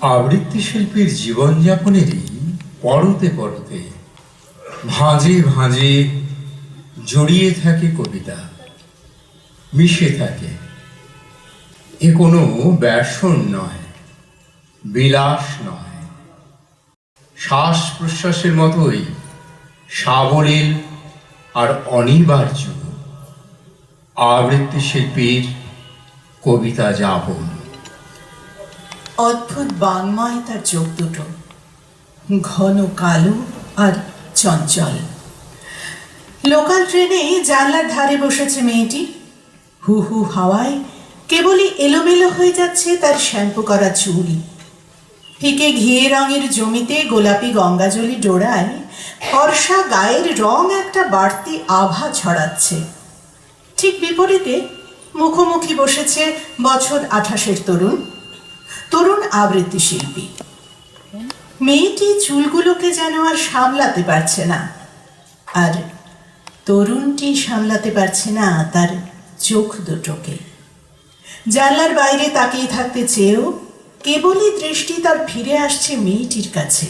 আবৃত্তি শিল্পীর জীবনযাপনেরই পরতে পরতে ভাঁজে ভাঁজে জড়িয়ে থাকে কবিতা, মিশে থাকে। এ কোনো ব্যাসন নয়, বিলাস নয়। শ্বাস প্রশ্বাসের মতোই সাবলীল আর অনিবার্য আবৃত্তি শিল্পীর কবিতা যাপন। অদ্ভুত বাংমায় তার চোখ দুটো। ঘন কালো আর চঞ্চল। লোকাল ট্রেনে জানলার ধারে বসেছে মেয়েটি। হু হু হাওয়ায় কেবলই এলোমেলো হয়ে যাচ্ছে তার শ্যাম্পু করা চুল। ফিকে ঘিয়ে রঙের জমিতে গোলাপি গঙ্গাজলি ডোড়ায় ফর্সা গায়ের রং একটা বাড়তি আভা ছড়াচ্ছে। ঠিক বিপরীতে মুখোমুখি বসেছে বছর আঠাশের তরুণ। তরুণ আবৃত্তি শিল্পী। মেয়েটি চুলগুলোকে যেন আর সামলাতে পারছে না। আর তরুণটি সামলাতে পারছে না তার চোখ দুটোকে। জানলার বাইরে তাকিয়ে থাকতে চেয়েও কেবলই দৃষ্টি তার ফিরে আসছে মেয়েটির কাছে।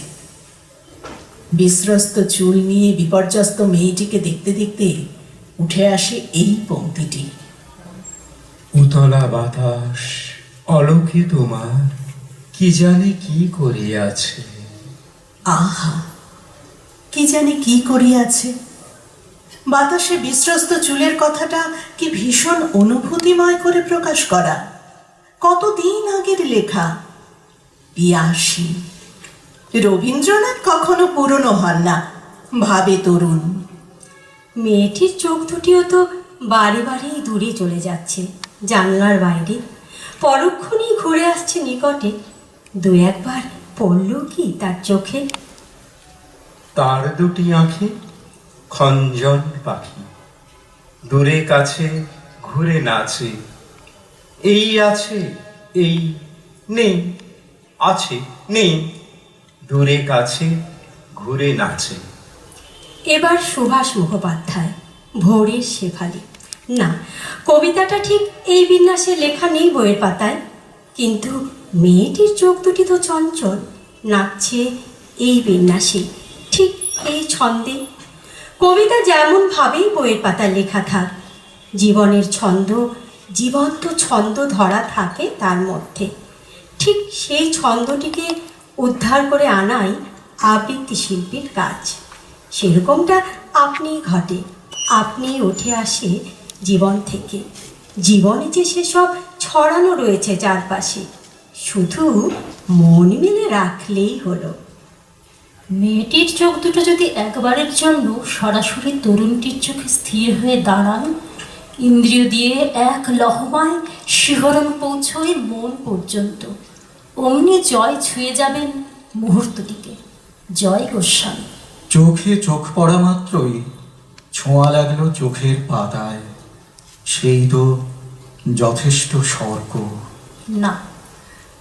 বিশ্রস্ত চুল নিয়ে বিপর্যস্ত মেয়েটিকে দেখতে দেখতে উঠে আসে এই পংক্তিটি উতলা বাতাস। অলোকে তোমার কি জানে কি করিয়াছে? আহা, কি জানি কি করিয়াছে? বাতাসে বিস্রস্ত চুলের কথাটা কি ভীষণ অনুভূতিময় করে প্রকাশ করা? কতদিন আগের লেখা? পিয়াসী রবীন্দ্রনাথ কখনো পুরনো হন না। ভাবে তরুণ। মেয়েটির চোখ দুটিও তো বারে বারেই দূরে চলে যাচ্ছে, জানলার বাইরে। পরক্ষণেই ঘুরে আসছে নিকটে। দু একবার পড়ল কি তার চোখে? তার দুটি আঁখে খঞ্জন পাখি। দূরে কাছে ঘুরে নাচে। এই আছে এই নেই আছে নেই। দূরে কাছে ঘুরে নাচে। এবার সুভাষ মুখোপাধ্যায় ভোরের শেফালি। না, কবিতাটা ঠিক এই বিন্যাসে লেখা নেই বইয়ের পাতায়। কিন্তু মেয়েটির চোখ দুটি তো চঞ্চল, নাচছে এই বিন্যাসে, ঠিক এই ছন্দে। কবিতা যেমনভাবেই বইয়ের পাতায় লেখা থাক, জীবনের ছন্দ, জীবন্ত ছন্দ ধরা থাকে তার মধ্যে। ঠিক সেই ছন্দটিকে উদ্ধার করে আনাই আবৃত্তি শিল্পীর কাজ। সেরকমটা আপনিই ঘটে আপনি উঠে আসে জীবন থেকে। জীবনে যে সেসব ছড়ানো রয়েছে চারপাশে শুধু মন মেলে রাখলেই হলো। মেয়েটির চোখ দুটো যদি একবারের জন্য সরাসরি তরুণটির চোখে স্থির হয়ে দাঁড়ান ইন্দ্রিয় দিয়ে এক লহমায় শিহরণ পৌঁছয় মন পর্যন্ত। অমনি জয় ছুঁয়ে যাবেন মুহূর্তটিকে জয় গোস্বামী। চোখে চোখ পড়া মাত্রই ছোঁয়া লাগল চোখের পাতায়। সেই তো যথেষ্ট স্বর্গ না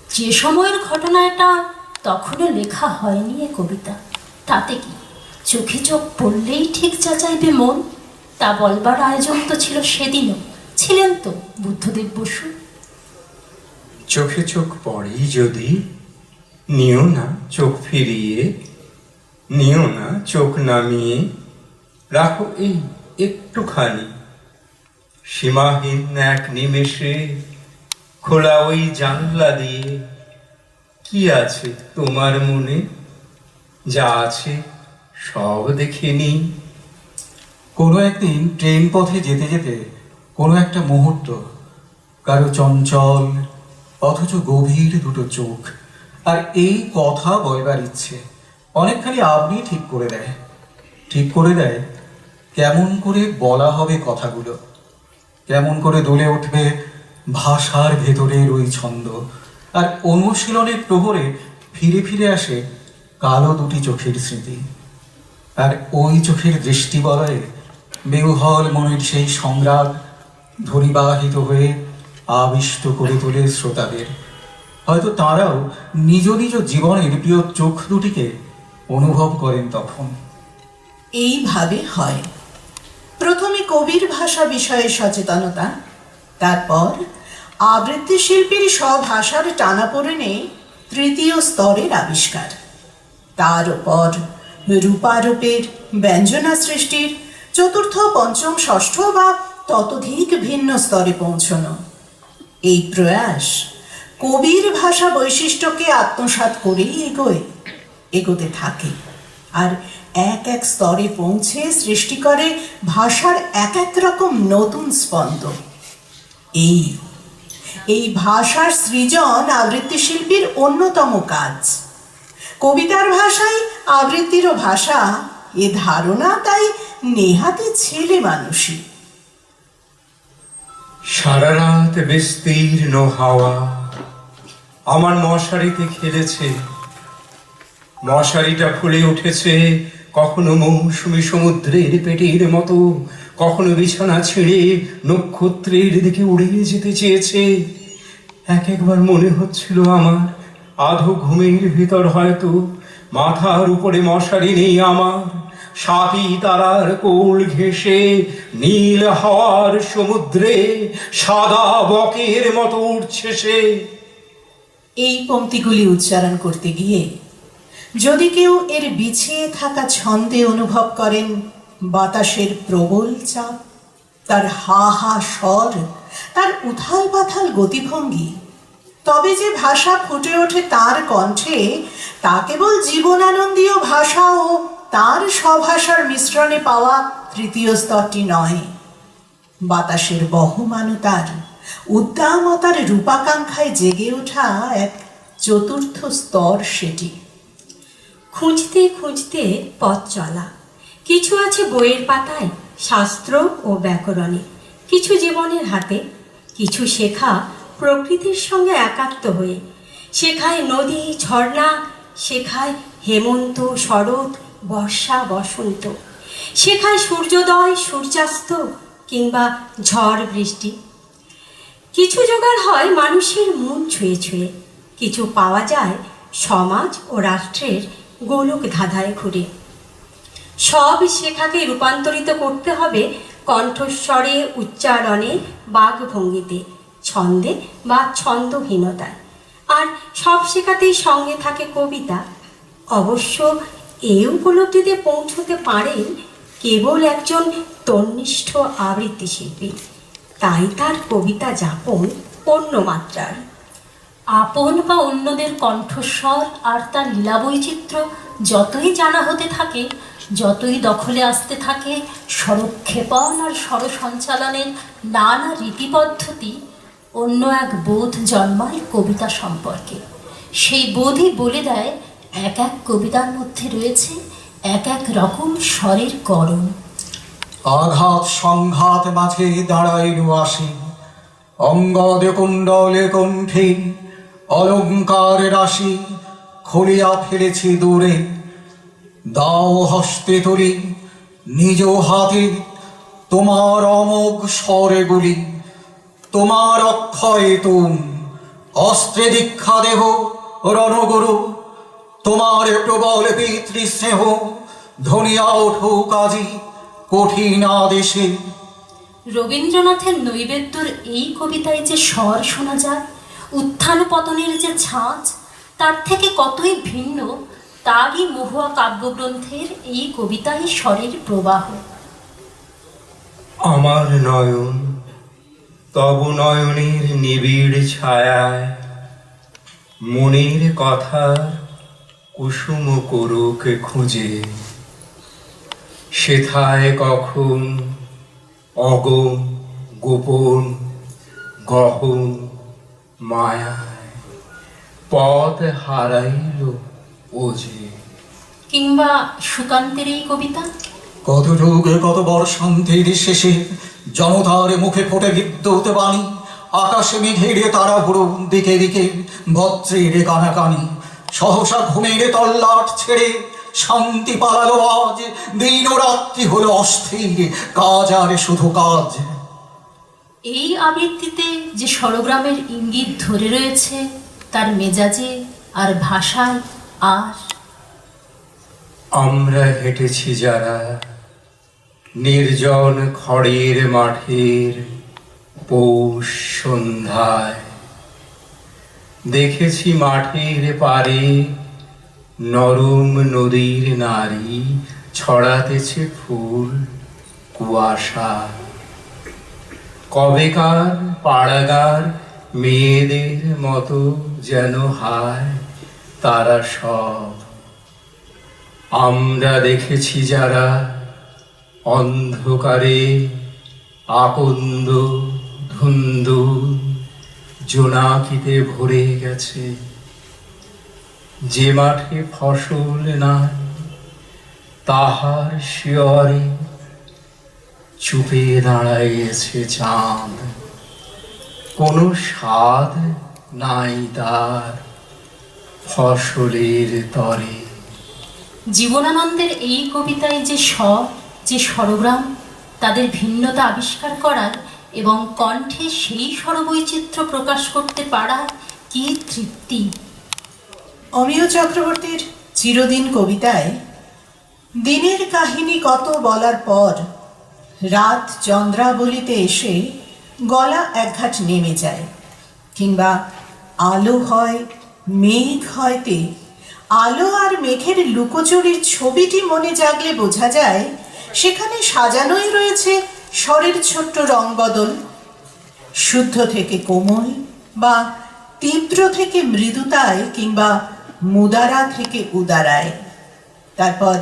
যে সময়ের ঘটনা এটা তখনও লেখা হয়নি এ কবিতা। তাতে কি? চোখে চোখ পড়লেই ঠিক চাচাইবে মন। তা বলবার আয়োজন তো ছিল সেদিনও। ছিলেন তো বুদ্ধদেব বসু। চোখে চোখ পড়েই যদি নিও না চোখ ফিরিয়ে নিও না চোখ নামিয়ে রাখো এই একটুখানি সীমাহীন এক নিমেষে খোলা ওই জানলা দিয়ে কি আছে তোমার মনে? যা আছে সব দেখে নিই কোনো একদিন ট্রেন পথে যেতে যেতে কোনো একটা মুহূর্ত, কারও চঞ্চল, অথচ গভীর দুটো চোখ, আর এই কথা বলবার ইচ্ছে অনেকখানি আপনি ঠিক করে দেয়। ঠিক করে দেয় কেমন করে বলা হবে কথাগুলো। কেমন করে দোলে উঠবে ভাষার ভেতরের ওই ছন্দ। আর অনুশীলনের প্রহরে ফিরে ফিরে আসে কালো দুটি চোখের স্মৃতি। আর ওই চোখের দৃষ্টি বলয়ে বেউহল মনের সেই সংগ্রাম ধরিবাহিত হয়ে আবিষ্ট করে তোলে শ্রোতাদের। হয়তো তারাও নিজ নিজ জীবনের প্রিয় চোখ দুটিকে অনুভব করেন তখন। এইভাবে হয়। প্রথমে কবির ভাষা বিষয়ে সচেতনতা, তারপর আবৃত্তি শিল্পীর স্বভাষার টানাপোড়েনে তৃতীয় স্তরের আবিষ্কার। তার উপর রূপারূপের ব্যঞ্জনা সৃষ্টির চতুর্থ, পঞ্চম, ষষ্ঠ বা ততোধিক ভিন্ন স্তরে পৌঁছনো। এই প্রয়াস কবির ভাষা বৈশিষ্ট্যকে আত্মসাৎ করেই এগোয়, এগোতে থাকে। আর এক এক স্তরে পৌঁছে সৃষ্টি করে ভাষার এক এক রকম নতুন স্পন্দ এই এই ভাষার সৃজন আবৃত্তি শিল্পীর অন্যতম কাজ। কবিতার ভাষাই আবৃত্তিরও ভাষা, এ ধারণা তাই নেহাতি ছেলে মানুষই। সারা রাত বিস্তীর্ণ হাওয়া, আমার মশারিতে খেলেছে। মশারিটা ফুলে উঠেছে কখনো মৌসুমী সমুদ্রের পেটের মতো, কখনো বিছানা ছেড়ে নক্ষত্রের দিকে উড়িয়ে যেতে চেয়েছে। এক একবার মনে হচ্ছিল আমার, আধো ঘুমের ভিতর হয়তো মাথার উপরে মশারি নেই আমার। সাথী তারার কোল ঘেঁষে নীল হাওয়ার সমুদ্রে সাদা বকের মতো উঠছে সে। এই পংক্তিগুলি উচ্চারণ করতে গিয়ে যদি কেউ এর বিছিয়ে থাকা ছন্দে অনুভব করেন, বাতাসের প্রবল চাপ, তার হা হা স্বর, তার উথাল পাথাল গতিভঙ্গি, তবে যে ভাষা ফুটে ওঠে তার কণ্ঠে, তা কেবল জীবনানন্দীয় ভাষা ও তার স্বভাষার মিশ্রণে পাওয়া তৃতীয় স্তরটি নয়। বাতাসের বহমানতার, উদ্দামতার রূপাকাঙ্ক্ষায় জেগে ওঠা এক চতুর্থ স্তর সেটি। খুঁজতে খুঁজতে পথ চলা। কিছু আছে বইয়ের পাতায়, শাস্ত্র ও ব্যাকরণে। কিছু জীবনের হাতে, কিছু শেখা প্রকৃতির সঙ্গে একাত্ম হয়ে। শেখায় নদী, ঝর্ণা, শেখায় হেমন্ত, শরৎ, বর্ষা, বসন্ত। শেখায় সূর্যোদয়, সূর্যাস্ত কিংবা ঝড়, বৃষ্টি। কিছু জোগাড় হয় মানুষের মন ছুঁয়ে ছুঁয়ে। কিছু পাওয়া যায় সমাজ ও রাষ্ট্রের গোলক ধাঁধায় ঘুরে। সব শেখাকে রূপান্তরিত করতে হবে কণ্ঠস্বরে উচ্চারণে বাঘভঙ্গিতে, ছন্দে বা ছন্দহীনতায়। আর সব শেখাতেই সঙ্গে থাকে কবিতা। অবশ্য এই উপলব্ধিতে পৌঁছতে পারেন কেবল একজন তন্নিষ্ঠ আবৃত্তি শিল্পী তাই তার কবিতা যাপন অন্য মাত্রার আপন বা অন্যদের কণ্ঠস্বর আর তার লীলাবৈচিত্র্য যতই জানা হতে থাকে, যতই দখলে আসতে থাকে, স্বরক্ষেপণ আর স্বরসঞ্চালনের নানা রীতিপদ্ধতি অন্য এক বোধ জন্মায় কবিতা সম্পর্কে। সেই বোধই বলে দেয়, এক এক কবিতার মধ্যে রয়েছে এক এক রকম স্বরের করণ। আঘাত সংঘাত মাঝে দাঁড়াইল আসি অঙ্গদে কুণ্ডলে কণ্ঠে অলঙ্কার রাশি খুলিয়া ফেলেছি দূরে। দাও হস্তে তুলি, নিজ হাতে তোমার অমোঘ স্বরেগুলি তোমার অক্ষয় তুম, অস্ত্রে দীক্ষা দেহ, রণগুরু। তোমার প্রবল পিতৃস্নেহ, ধনিয়া ওঠো কাজী কঠিন আদেশে। রবীন্দ্রনাথের নৈবেদ্যর এই কবিতায় যে স্বর শোনা যায় উত্থান পতনের যে ঝাঁজ তার থেকে কতই ভিন্ন, তারই মহুয়া কাব্যগ্রন্থের এই কবিতায় স্বরের প্রবাহ। আমার নয়ন, তব নয়নের নিবিড় ছায়ায়, মনের কথা কুসুম করুক খুঁজে। সেথায় কখন অগম গোপন গহন মায়ায় পথ হারাইল ওজে কিংবা সুকান্তের এই কবিতা? কত যুগে কত বর্ষান্তের শেষে জনতার মুখে ফোটে বিদ্যুৎ বাণী আকাশে মেঘের তারা ভুরু দিকে দিকে ভদ্রের কানাকানি সহসা ঘুমের তল্লাট ছেড়ে শান্তি পালালো আজ দিন রাত্রি হলো অস্থির কাজ আর শুধু কাজ। এই আবৃত্তিতে যে স্বরগ্রামের ইঙ্গিত ধরে রয়েছে, তার মেজাজে আর ভাষায় আর। আমরা হেঁটেছি যারা নির্জন খড়ের মাঠের পৌষ সন্ধ্যায়। দেখেছি মাঠের পারে নরম নদীর নারী ছড়াতেছে ফুল কুয়াশা কবেকার পাড়াগার মেয়েদের মতো যেন হায় তারা সব। আমরা দেখেছি যারা অন্ধকারে আকন্দ ধুন্দু জোনাকিতে ভরে গেছে। যে মাঠে ফসল নাই, তাহার শিয়রে চুপে দাঁড়াইয়েছে চাঁদ। কোনো স্বাদ নাই তার ফসলের তরে। জীবনানন্দের এই কবিতায় যে স্বর যে স্বরগ্রাম তাদের ভিন্নতা আবিষ্কার করার এবং কণ্ঠে সেই স্বরবৈচিত্র্য প্রকাশ করতে পারার কি তৃপ্তি? অমিয় চক্রবর্তীর চিরদিন কবিতায় দিনের কাহিনী কত বলার পর রাত চন্দ্রাবলিতে এসে গলা একঘাট নেমে যায়, কিংবা আলো হয়, মেঘ হয়তে। আলো আর মেঘের লুকোচুরির ছবিটি মনে জাগলে বোঝা যায়, সেখানে সাজানোই রয়েছে স্বরের ছোট্ট রং বদল। শুদ্ধ থেকে কোমল বা তীব্র থেকে মৃদুতায় কিংবা মুদারা থেকে উদারায়। তারপর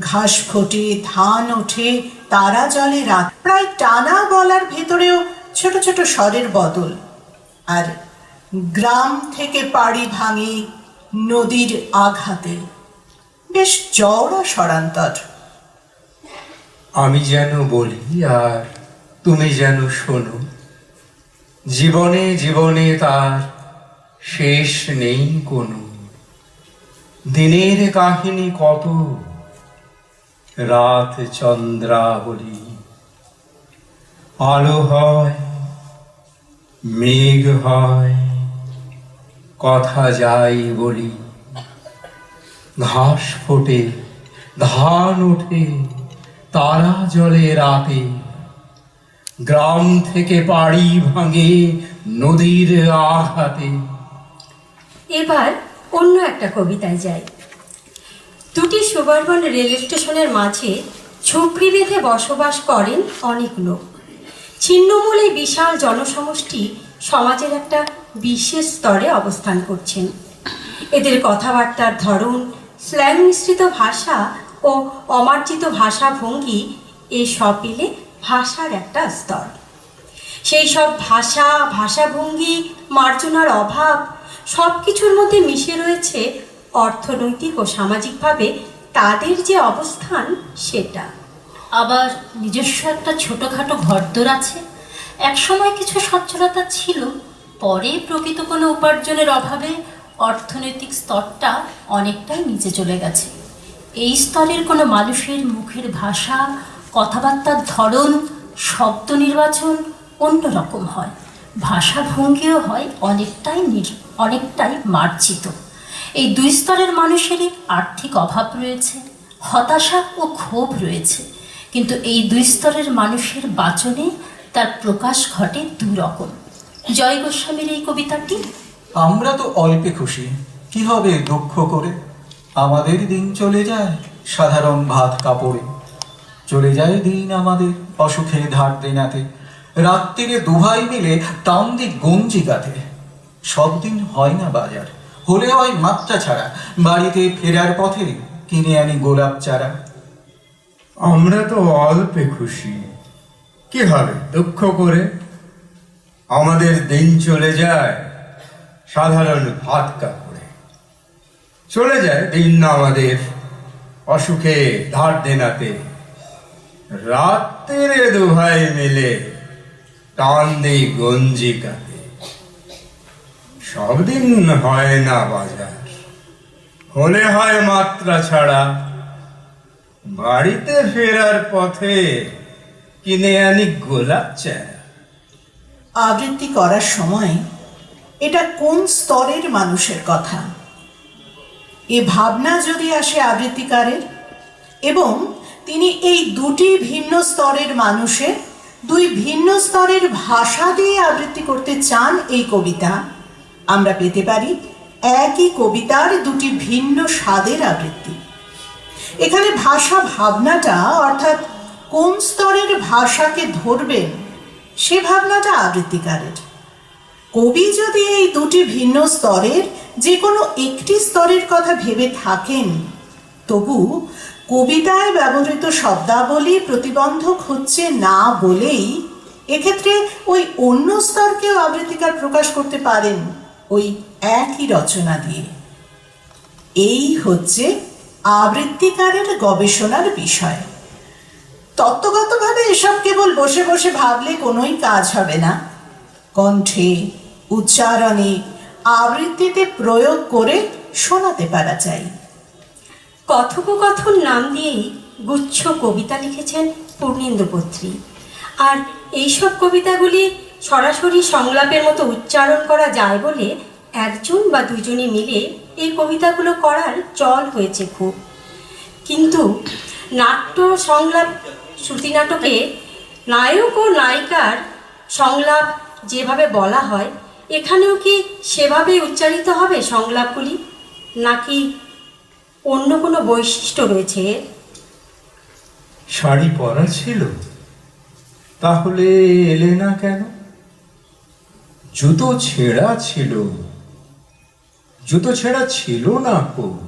ঘাস ফোটে, ধান ওঠে, তারা জলে রাত। প্রায় টানা বলার ভেতরেও ছোট ছোট স্বরের বদল। আর গ্রাম থেকে পাড়ি ভাঙে নদীর আঘাতে। বেশ চওড়া সরান্তর আমি যেন বলি, আর তুমি যেন শোনো, জীবনে জীবনে তার শেষ নেই কোনো। দিনের কাহিনী কত রাত চন্দ্রাবলী। আলো হয়, মেঘ হয়, কথা যাই বলি। ঘাস ফোটে, ধান ওঠে, তারা জলে রাতে। গ্রাম থেকে পাড়ি ভাঙে নদীর আঘাতে। এবার অন্য একটা কবিতায় যাই। দুটি সুবর্বন রেল স্টেশনের মাঝে ঝুপড়ি বেঁধে বসবাস করেন অনেক লোক। ছিন্নমূল বিশাল জনসমষ্টি সমাজের একটা বিশেষ স্তরে অবস্থান করছেন। এদের কথাবার্তার ধরন, স্ল্যাং মিশ্রিত ভাষা ও অমার্জিত ভাষা ভঙ্গি এই সব মিলে ভাষার একটা স্তর। সেই সব ভাষা, ভাষাভঙ্গি, মার্জনার অভাব সব কিছুর মধ্যে মিশে রয়েছে অর্থনৈতিক ও সামাজিকভাবে তাদের যে অবস্থান, সেটা। আবার নিজস্ব একটা ছোটোখাটো ঘরদোর আছে। একসময় কিছু সচ্ছলতা ছিল, পরে প্রকৃত কোনো উপার্জনের অভাবে অর্থনৈতিক স্তরটা অনেকটাই নিচে চলে গেছে। এই স্তরের কোনো মানুষের মুখের ভাষা, কথাবার্তার ধরন, শব্দ নির্বাচন অন্যরকম হয়। ভাষাভঙ্গিও হয়, অনেকটাই অনেকটাই মার্জিত। এই দুই স্তরের মানুষেরই আর্থিক অভাব রয়েছে, হতাশা ও ক্ষোভ রয়েছে। কিন্তু এই দুই স্তরের মানুষের বাচনে তার প্রকাশ ঘটে দু রকম। জয় গোস্বামীর এই কবিতাটি? আমরা তো অল্পে খুশি। কি হবে দুঃখ করে? আমাদের দিন চলে যায় সাধারণ ভাত কাপড়ে। চলে যায় দিন আমাদের অসুখে ধার দেনাতে। রাত্রিরে দুভাই মিলে টান দি গঞ্জি গাঁথে। সব দিন হয় না বাজার। হলে হয় মাত্রা ছাড়া বাড়িতে ফেরার পথে কিনে আনি গোলাপ চারা। আমরা তো অল্পে খুশি। কি হবে, দুঃখ করে? আমাদের দিন চলে যায় সাধারণ ভাত কাপড়ে। চলে যায় দিন আমাদের অসুখে ধার দেনাতে। রাত্রে দু ভাই মিলে টান দেই গঞ্জিকাতে। সব দিন হয় না বাজার। হলে হয় মাত্রা ছাড়া। বাড়িতে ফেরার পথে কিনে আনি গোলাপ চারা। আবৃত্তি করার সময় এটা কোন স্তরের মানুষের কথা? এ ভাবনা যদি আসে আবৃত্তিকারের, এবং তিনি এই দুটি ভিন্ন স্তরের মানুষের দুই ভিন্ন স্তরের ভাষা দিয়ে আবৃত্তি করতে চান এই কবিতা আমরা পেতে পারি একই কবিতার দুটি ভিন্ন স্বাদের আবৃত্তি। এখানে ভাষা ভাবনাটা, অর্থাৎ কোন স্তরের ভাষাকে ধরবেন, সে ভাবনাটা আবৃত্তিকারের। কবি যদি এই দুটি ভিন্ন স্তরের যে কোনো একটি স্তরের কথা ভেবে থাকেন, তবু কবিতায় ব্যবহৃত শব্দাবলী প্রতিবন্ধক হচ্ছে না বলেই এক্ষেত্রে ওই অন্য স্তরকেও আবৃত্তিকার প্রকাশ করতে পারেন। ওই একই রচনা দিয়ে। এই হচ্ছে আবৃত্তিকারের গবেষণার বিষয়। তত্ত্বগতভাবে এসব কেবল বসে বসে ভাবলে কোনোই কাজ হবে না। কণ্ঠে, উচ্চারণে আবৃত্তিতে প্রয়োগ করে শোনাতে পারা চাই কথোপকথন নাম দিয়েই গুচ্ছ কবিতা লিখেছেন পূর্ণেন্দু পত্রী আর এইসব কবিতাগুলি সরাসরি সংলাপের মতো উচ্চারণ করা যায় বলে একজন বা দুজনে মিলে এই কবিতাগুলো করার চল হয়েছে খুব। কিন্তু নাট্য সংলাপ, শ্রুতি নাটকে নায়ক ও নায়িকার সংলাপ যেভাবে বলা হয়, এখানেও কি সেভাবে উচ্চারিত হবে সংলাপগুলি? নাকি অন্য কোনো বৈশিষ্ট্য রয়েছে? শাড়ি পরা ছিল, তাহলে এলে না কেন? জুতো ছেঁড়া ছিল। জুতো ছেঁড়া ছিল না কো।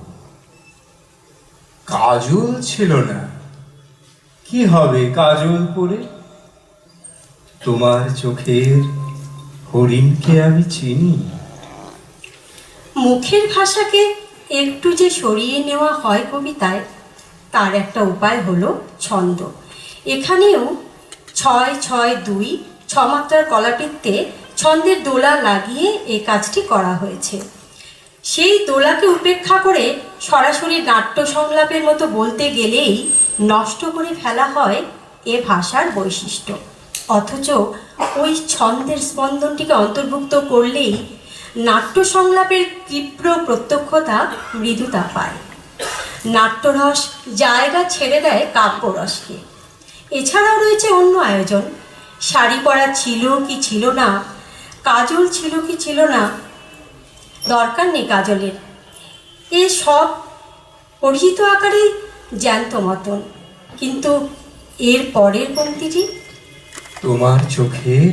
কাজল ছিল না। কি হবে কাজল পরে? তোমার চোখের হরিণকে আমি চিনি। মুখের ভাষাকে একটু যে সরিয়ে নেওয়া হয় কবিতায়, তার একটা উপায় হলো ছন্দ। এখানেও ছয় ছয়, দুই, ছমাত্রার কলাটিতে ছন্দের দোলা লাগিয়ে এই কাজটি করা হয়েছে। সেই দোলাকে উপেক্ষা করে সরাসরি নাট্য সংলাপের মতো বলতে গেলেই নষ্ট করে ফেলা হয় এ ভাষার বৈশিষ্ট্য। অথচ ওই ছন্দের স্পন্দনটিকে অন্তর্ভুক্ত করলেই নাট্য সংলাপের তীব্র প্রত্যক্ষতা মৃদুতা পায়। নাট্যরস জায়গা ছেড়ে দেয় কাব্যরসকে। এছাড়াও রয়েছে অন্য আয়োজন। শাড়ি পরা ছিল কি ছিল না কাজল ছিল কি ছিল না? দরকার নেই কাজলের। এ সব পরিচিত আকারেই জ্যান্ত মতন। কিন্তু এর পরের পংক্তিটি তোমার চোখের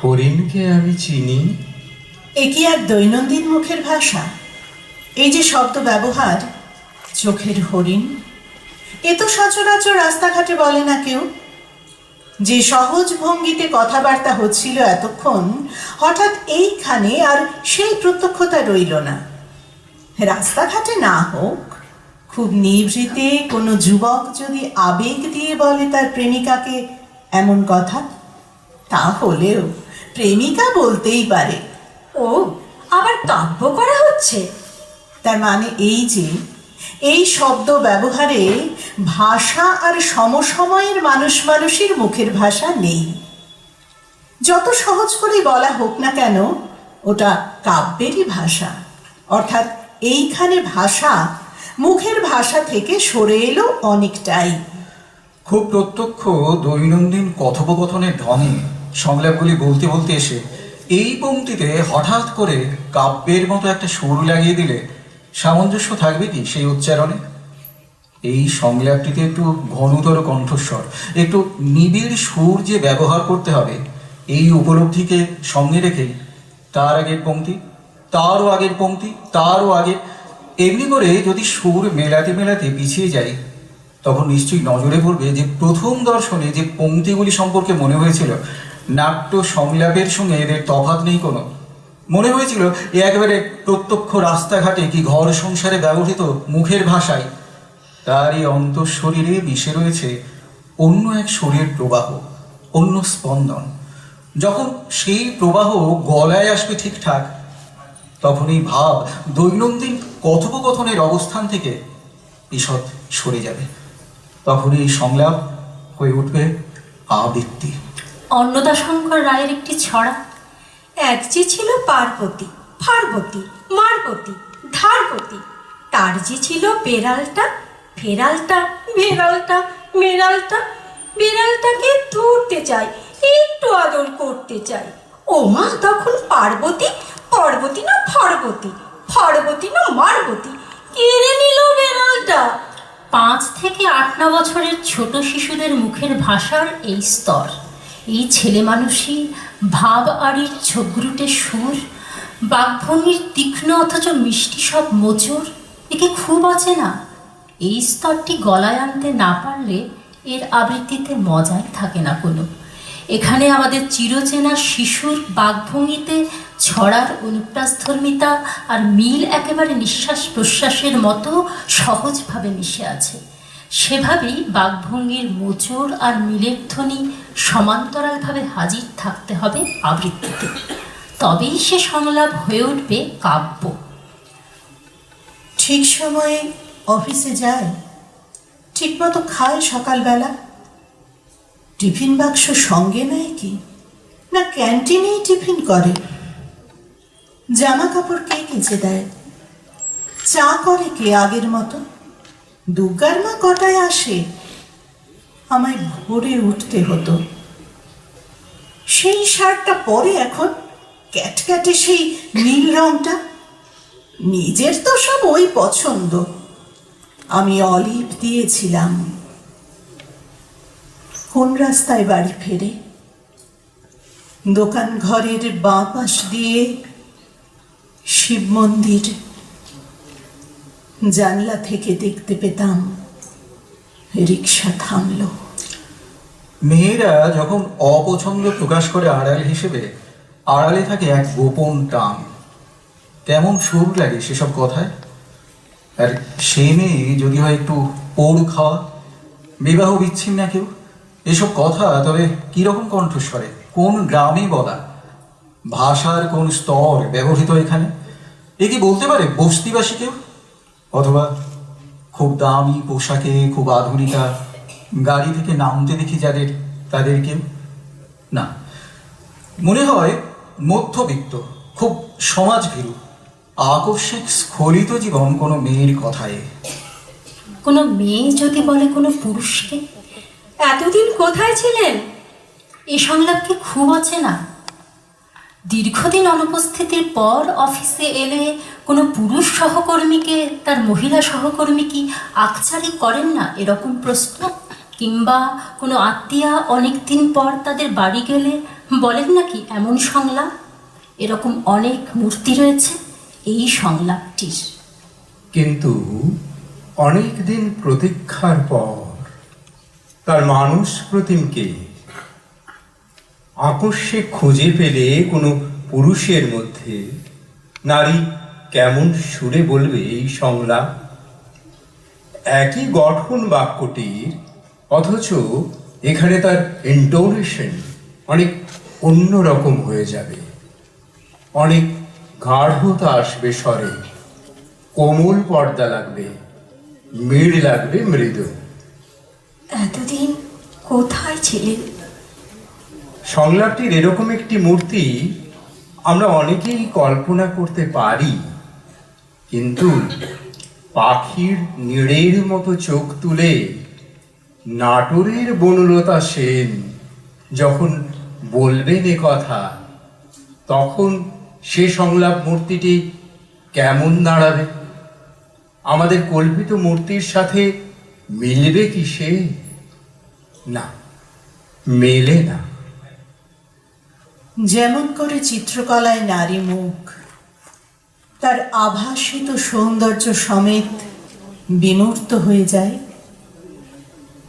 হরিণকে আমি চিনি। এ কি আর দৈনন্দিন মুখের ভাষা? এই যে শব্দ ব্যবহার চোখের হরিণ? এ তো সচরাচর রাস্তাঘাটে বলে না কেউ। যে সহজ ভঙ্গিতে কথাবার্তা হচ্ছিল এতক্ষণ হঠাৎ এইখানে আর সেই প্রত্যক্ষতা রইল না। রাস্তাঘাটে না হোক খুব নিভৃতে কোনো যুবক যদি আবেগ দিয়ে বলে তার প্রেমিকাকে এমন কথা তাহলেও প্রেমিকা বলতেই পারে। ও আবার কাব্য করা হচ্ছে? তার মানে এই যে এই শব্দ ব্যবহারে ভাষা আর সমসময়ের মানুষ মানুষের মুখের ভাষা নেই। যত সহজ করে বলা হোক না কেন, ওটা কাব্যেরই ভাষা। অর্থাৎ এইখানে ভাষা মুখের ভাষা থেকে সরে এলো অনেকটাই। খুব প্রত্যক্ষ দৈনন্দিন কথোপকথনের ঢঙে সংলাপগুলি বলতে বলতে এসে এই পংক্তিতে হঠাৎ করে কাব্যের মতো একটা সুর লাগিয়ে দিলে সামঞ্জস্য থাকবে কি সেই উচ্চারণে? এই সংলাপটিতে একটু ঘনতর কণ্ঠস্বর, একটু নিবিড় সুর যে ব্যবহার করতে হবে, এই উপলব্ধিকে সঙ্গে রেখে তার আগের পংক্তি তারও আগের পংক্তি তারও আগের এমনি করে যদি সুর মেলাতে মেলাতে পিছিয়ে যায় তখন নিশ্চয়ই নজরে পড়বে যে প্রথম দর্শনে যে পংক্তিগুলি সম্পর্কে মনে হয়েছিল, নাট্য সংলাপের সঙ্গে এদের তফাৎ নেই কোনো। মনে হয়েছিল এ একেবারে প্রত্যক্ষ রাস্তাঘাটে কি ঘর সংসারে ব্যবহৃত মুখের ভাষায়। তারই অন্তঃশরীরে মিশে রয়েছে অন্য এক শরীর প্রবাহ, অন্য স্পন্দন। যখন সেই প্রবাহ গলায় আসবে ঠিকঠাক, তখন এই ভাব দৈনন্দিন কথোপকথনের অবস্থান থেকে ঈষৎ সরে যাবে। তখন এই সংলাপ হয়ে উঠবে আবৃত্তি। অন্নদাশঙ্কর রায়ের একটি ছড়া। এক যে ছিল পার্বতী পার্বতী, মারবতী, ধারবতী। তার যে ছিল বেড়ালটা ফেরালটা বেড়ালটা বেড়ালটা। বিড়ালটাকে ধরতে চাই একটু আদর করতে চাই ও মা তখন পার্বতী পার্বতী না ফরবতী ফরবতী না মারবতী, কেড়ে নিল বেড়ালটা। পাঁচ থেকে আট বছরের ছোট শিশুদের মুখের ভাষার এই স্তর। এই ছেলে মানুষই ভাব আড়ির ঝগড়ুটে সুর? বাঘভঙ্গির তীক্ষ্ণ অথচ মিষ্টি সব মোচড় একে খুব অচেনা। এই স্তরটি গলায় আনতে না পারলে এর আবৃত্তিতে মজাই থাকে না কোনো। এখানে আমাদের চিরচেনা শিশুর বাঘভঙ্গিতে ছড়ার অনুপ্রাসধর্মিতা আর মিল একেবারে নিঃশ্বাস প্রশ্বাসের মতো সহজভাবে মিশে আছে। সেভাবেই বাঘভঙ্গির মোচড় আর মিলের ধ্বনি সমান্তরালভাবে হাজির থাকতে হবে আবৃত্তিতে। তবেই সে সংলাপ হয়ে উঠবে কাব্য। ঠিক সময়ে অফিসে যায়। ঠিকমতো খায় সকালবেলা। টিফিন বাক্স সঙ্গে নেয় কি? না ক্যান্টিনেই টিফিন করে? জামা কাপড় কে কেচে দেয়? চা করে কে আগের মতো? দুর্গার মা কটায় আসে? আমায় ভোরে উঠতে হতো। সেই শার্টটা পরে এখন ক্যাটক্যাটে সেই নীল রংটা। নিজের তো সব ওই পছন্দ। আমি অলিভ দিয়েছিলাম। কোন রাস্তায় বাড়ি ফেরে? দোকান ঘরের বাঁ পাশ দিয়ে শিব মন্দির। জানলা থেকে দেখতে পেতাম রিক্সা থামলো। মেয়েরা যখন অপছন্দ প্রকাশ করে আড়াল হিসেবে, আড়ালে থাকে এক গোপন টান। কেমন সুর লাগে সেসব কথায়? আর সে মেয়ে যদি হয় একটু পৌড় খাওয়া, বিবাহ বিচ্ছিন্ন না কেউ? এসব কথা তবে কীরকম কণ্ঠস্বরে, কোন গ্রামে বলা? ভাষার কোন স্তর ব্যবহৃত এখানে? এ কি বলতে পারে বস্তিবাসী কেউ? অথবা খুব দামি পোশাকে, খুব আধুনিকা গাড়ি থেকে নামতে দেখি যাদের, তাদেরকে। না। মনে হয় মধ্যবিত্ত, খুব সমাজভীরু, আকস্মিক স্খলিত জীবন কোনো মেয়ের কথায়। কোনো মেয়ে যদি বলে কোনো পুরুষকে, এতদিন কোথায় ছিলেন? এ সংলাপকে খুব অচেনা দীর্ঘদিন অনুপস্থিতির পর অফিসে এলে কোনো পুরুষ সহকর্মীকে, তার মহিলা সহকর্মী কি আকচারি করেন না এরকম প্রশ্ন? কিংবা কোনো আত্মীয়া অনেক দিন পর তাদের বাড়ি গেলে বলেন নাকি এমন সংলাপ? এরকম অনেক মূর্তি রয়েছে এই সংলাপটির। কিন্তু অনেক দিন প্রতীক্ষার পর তার মানুষ প্রতিমকে আকস্মিক খুঁজে পেলে কোনো পুরুষের মধ্যে। নারী কেমন সুরে বলবে এই সংলাপ? একই গঠন বাক্যটির, অথচ এখানে তার ইন্টোনেশন অনেক অন্যরকম হয়ে যাবে। অনেক গাঢ়তা আসবে স্বরে। কোমল পর্দা লাগবে। মিড় লাগবে মৃদু। এতদিন কোথায় ছিলেন? সংলাপটির এরকম একটি মূর্তি আমরা অনেকেই কল্পনা করতে পারি, কিন্তু পাখির নিড়ের মতো চোখ তুলে নাটোরের বনলতা সেন যখন বলবেন এ কথা, তখন সে সংলাপ মূর্তিটি কেমন দাঁড়াবে? আমাদের কল্পিত মূর্তির সাথে মিলবে কি সে? না, মেলে না। যেমন করে চিত্রকলায় নারী মুখ, তার আভাসিত সৌন্দর্য সমেত বিমূর্ত হয়ে যায়।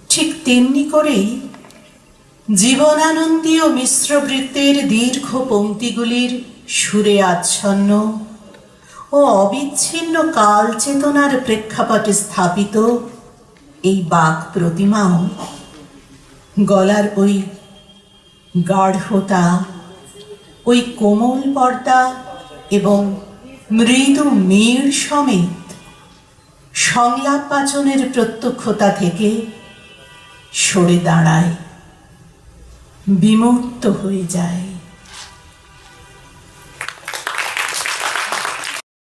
ঠিক তেমনি করেই জীবনানন্দীয় মিশ্রবৃত্তের দীর্ঘ পংক্তিগুলির সুরে আচ্ছন্ন ও অবিচ্ছিন্ন কাল চেতনার প্রেক্ষাপটে স্থাপিত এই বাক প্রতিমাও গলার ওই গাঢ়তা ওই কোমল পর্দা এবং মৃদু মেয়ের সমেত সংলাপ পাচনের প্রত্যক্ষতা থেকে সরে দাঁড়ায়, বিমূর্ত হয়ে যায়।